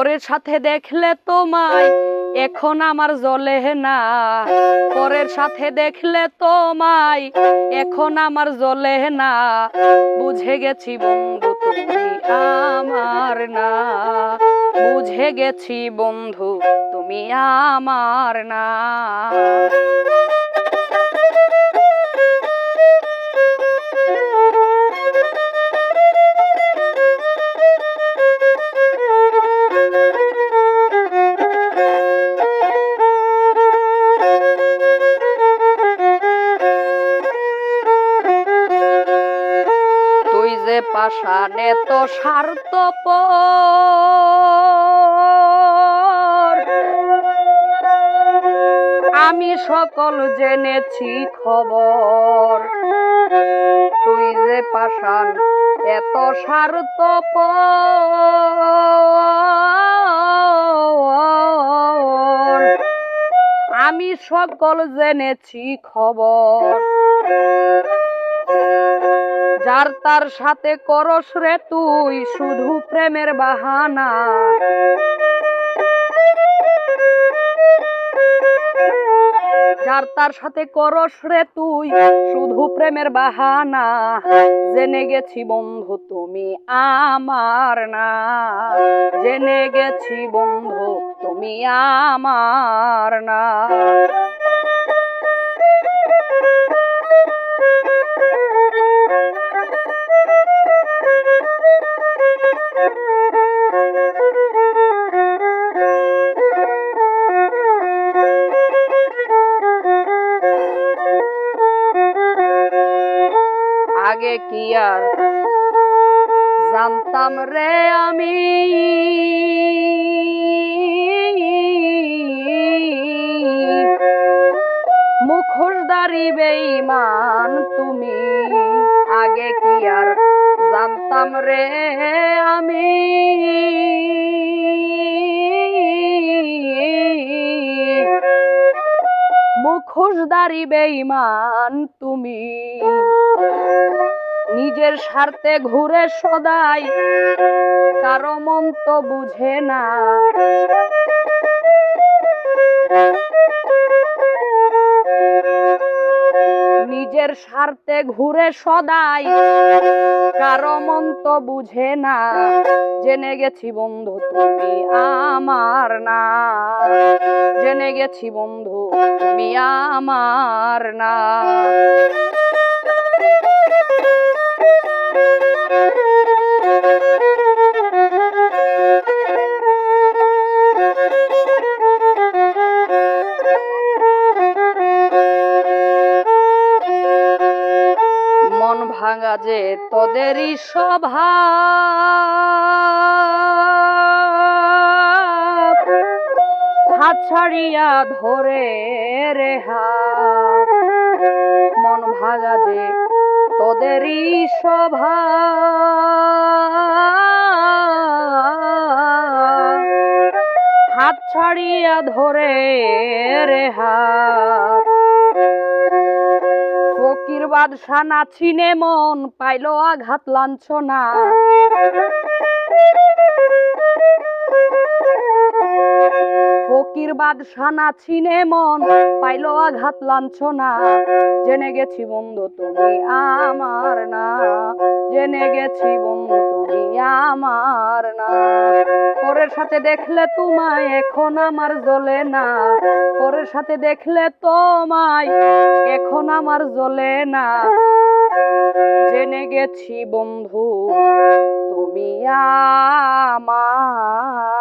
পরের সাথে দেখলে তোমায়, এখন আমার জ্বলে না। পরের সাথে দেখলে তোমায়, এখন আমার জ্বলে না। বুঝে গেছি বন্ধু তুমি আমার না। বুঝে গেছি বন্ধু তুমি আমার না। যে পাশানে তো স্বার্থপ আমি সকল জেনেছি খবর। তুই যে পাশান এত স্বার্থপ আমি সকল জেনেছি খবর। যার তার সাথে করস রে তুই শুধু প্রেমের বাহানা। যার তার সাথে করস রে তুই শুধু প্রেমের বাহানা। জেনে গেছি বন্ধু তুমি আমার না। জেনে গেছি বন্ধু তুমি আমার না। আগে কি আর? জানতাম রে আমি মুখোশদারি বেঈমান তুমি। আগে কি আর? জানতাম রে আমি মুখোশদারি বেঈমান তুমি। নিজের স্বার্থে ঘুরে সদাই কারও মন তো বুঝে না। নিজের স্বার্থে ঘুরে সদাই। কারও মন তো বুঝে না, জেনে গেছি বন্ধু তুমি আমার না। জেনে গেছি বন্ধু তুমি আমার না। ভাঙা যে তোদেরই স্বভাব হাত ছাড়িয়া ধরে রেহা মন ভাঙা যে তোদেরই স্বভাব হাত ছাড়িয়া ধরে রে হাত বাদশা না চিনে মন পাইল আঘাত লাঞ্ছনা। ফকির বাদশা নাচিনে মন, পাইল আঘাত লাঞ্ছনা। জেনে গেছি বন্ধু তুমি আমার না, জেনে গেছি বন্ধু তুমি আমার না। পরের সাথে দেখলে তোমায় এখন আমার জ্বলে না, পরের সাথে দেখলে তোমায় এখন আমার জ্বলে না। জেনে গেছি বন্ধু তুমি আমার